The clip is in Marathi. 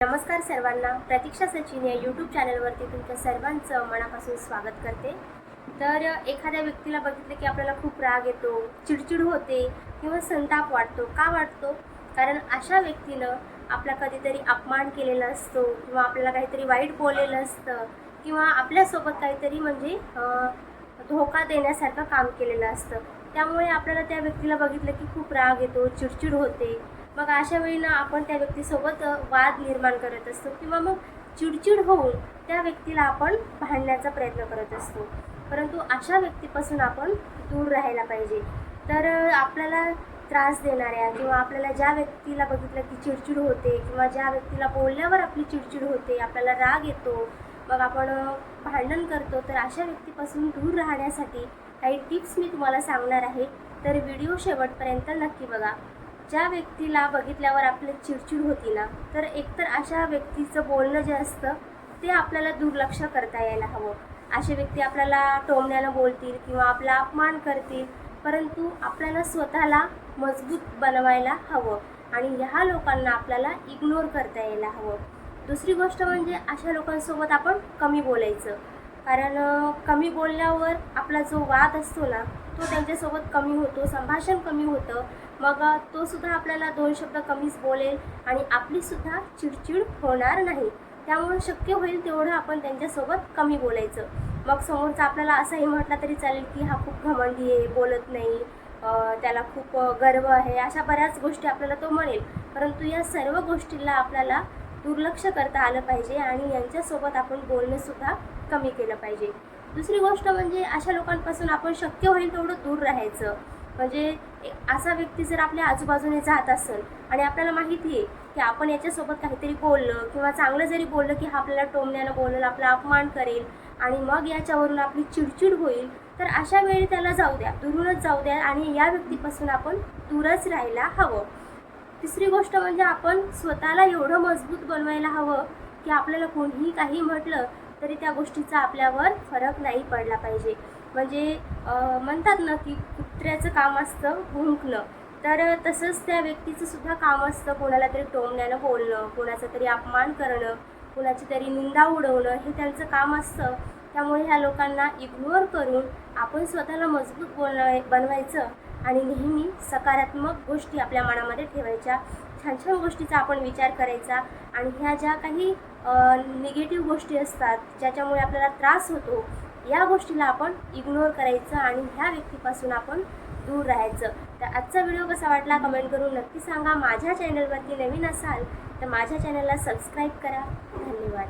नमस्कार सर्वांना. प्रतीक्षा सचिन या यूट्यूब चॅनलवरती तुमच्या सर्वांचं मनापासून स्वागत करते. तर एखाद्या व्यक्तीला बघितलं की आपल्याला खूप राग येतो चिडचिड होते किंवा संताप वाटतो. का वाटतो? कारण अशा व्यक्तीनं आपला कधीतरी अपमान केलेला असतो किंवा आपल्याला काहीतरी वाईट बोललेलं असतं किंवा आपल्यासोबत काहीतरी म्हणजे धोका देण्यासारखं काम केलेलं असतं. त्यामुळे आपल्याला त्या व्यक्तीला बघितलं की खूप राग येतो चिडचिड होते. मग अशा वेळी ना आपण त्या व्यक्तीसोबत वाद निर्माण करत असतो किंवा मग चिडचिड होऊन त्या व्यक्तीला आपण भांडण्याचा प्रयत्न करत असतो. परंतु अशा व्यक्तीपासून आपण दूर राहायला पाहिजे. तर आपल्याला त्रास देणाऱ्या किंवा आपल्याला ज्या व्यक्तीला बघितलं की चिडचिड होते किंवा ज्या व्यक्तीला बोलल्यावर आपली चिडचिड होते आपल्याला राग येतो मग आपण भांडण करतो तर अशा व्यक्तीपासून दूर राहण्यासाठी काही टिप्स मी तुम्हाला सांगणार आहे. तर व्हिडिओ शेवटपर्यंत नक्की बघा. ज्या व्यक्तीला बघितल्यावर आपले चिडचिड होती ना तर एकतर अशा व्यक्तीचं बोलणं जे असतं ते आपल्याला दुर्लक्ष करता यायला हवं. असे व्यक्ती आपल्याला टोमण्यानं बोलतील किंवा आपला अपमान करतील परंतु आपल्याला स्वतःला मजबूत बनवायला हवं आणि ह्या लोकांना आपल्याला इग्नोर करता यायला हवं. दुसरी गोष्ट म्हणजे अशा लोकांसोबत आपण कमी बोलायचं. कारण कमी बोलल्यावर आपला जो वाद असतो ना तो त्यांच्यासोबत कमी होतो संभाषण कमी होतं. मग तो सुद्धा आपल्याला दोन शब्द कमीच बोलेल आणि आपलीसुद्धा चिडचिड होणार नाही. त्यामुळे शक्य होईल तेवढं आपण त्यांच्यासोबत कमी बोलायचं. मग समोरचा आपल्याला असंही म्हटलं तरी चालेल की हा खूप घमंडी आहे बोलत नाही. त्याला खूप गर्व आहे. अशा बऱ्याच गोष्टी आपल्याला तो म्हणेल. परंतु या सर्व गोष्टीला आपल्याला दुर्लक्ष करता आलं पाहिजे आणि यांच्यासोबत आपण बोलणंसुद्धा कमी केलं पाहिजे. दुसरी गोष्ट म्हणजे अशा लोकांपासून आपण शक्य होईल तेवढं दूर राहायचं. म्हणजे एक असा व्यक्ती जर आपल्या आजूबाजूने जात असेल आणि आपल्याला माहिती आहे की आपण याच्यासोबत काहीतरी बोललं किंवा चांगलं जरी बोललं की हा आपल्याला टोमण्यानं बोलेल आपला अपमान करेल आणि मग याच्यावरून आपली चिडचिड होईल तर अशा वेळी त्याला जाऊ द्या दुरूनच जाऊ द्या आणि या व्यक्तीपासून आपण दूरच राहायला हवं. तिसरी गोष्ट म्हणजे आपण स्वतःला एवढं मजबूत बनवायला हवं की आपल्याला कोणीही काही म्हटलं तरी त्या गोष्टीचा आपल्यावर फरक नाही पडला पाहिजे. म्हणजे म्हणतात ना की कुत्र्याचं काम असतं भुंकणं तर तसंच त्या व्यक्तीचं सुद्धा काम असतं कोणाला तरी टोमण्यानं बोलणं कोणाचा तरी अपमान करणं कोणाची तरी निंदा उडवणं हे त्यांचं काम असतं. त्यामुळे ह्या लोकांना इग्नोर करून आपण स्वतःला मजबूत बनवाय बनवायचं आणि नेहमी सकारात्मक गोष्टी आपल्या मनामध्ये ठेवायच्या. छान छान गोष्टीचा आपण विचार करायचा. आणि ह्या ज्या काही निगेटिव्ह गोष्टी असतात ज्याच्यामुळे आपल्याला त्रास होतो या गोष्टीला आपण इग्नोर करायचं आणि ह्या व्यक्तीपासून आपण दूर राहायचं. तर आजचा व्हिडिओ कसा वाटला कमेंट करून नक्की सांगा. माझ्या चॅनलवरती नवीन असाल तर माझ्या चॅनलला सबस्क्राईब करा. धन्यवाद.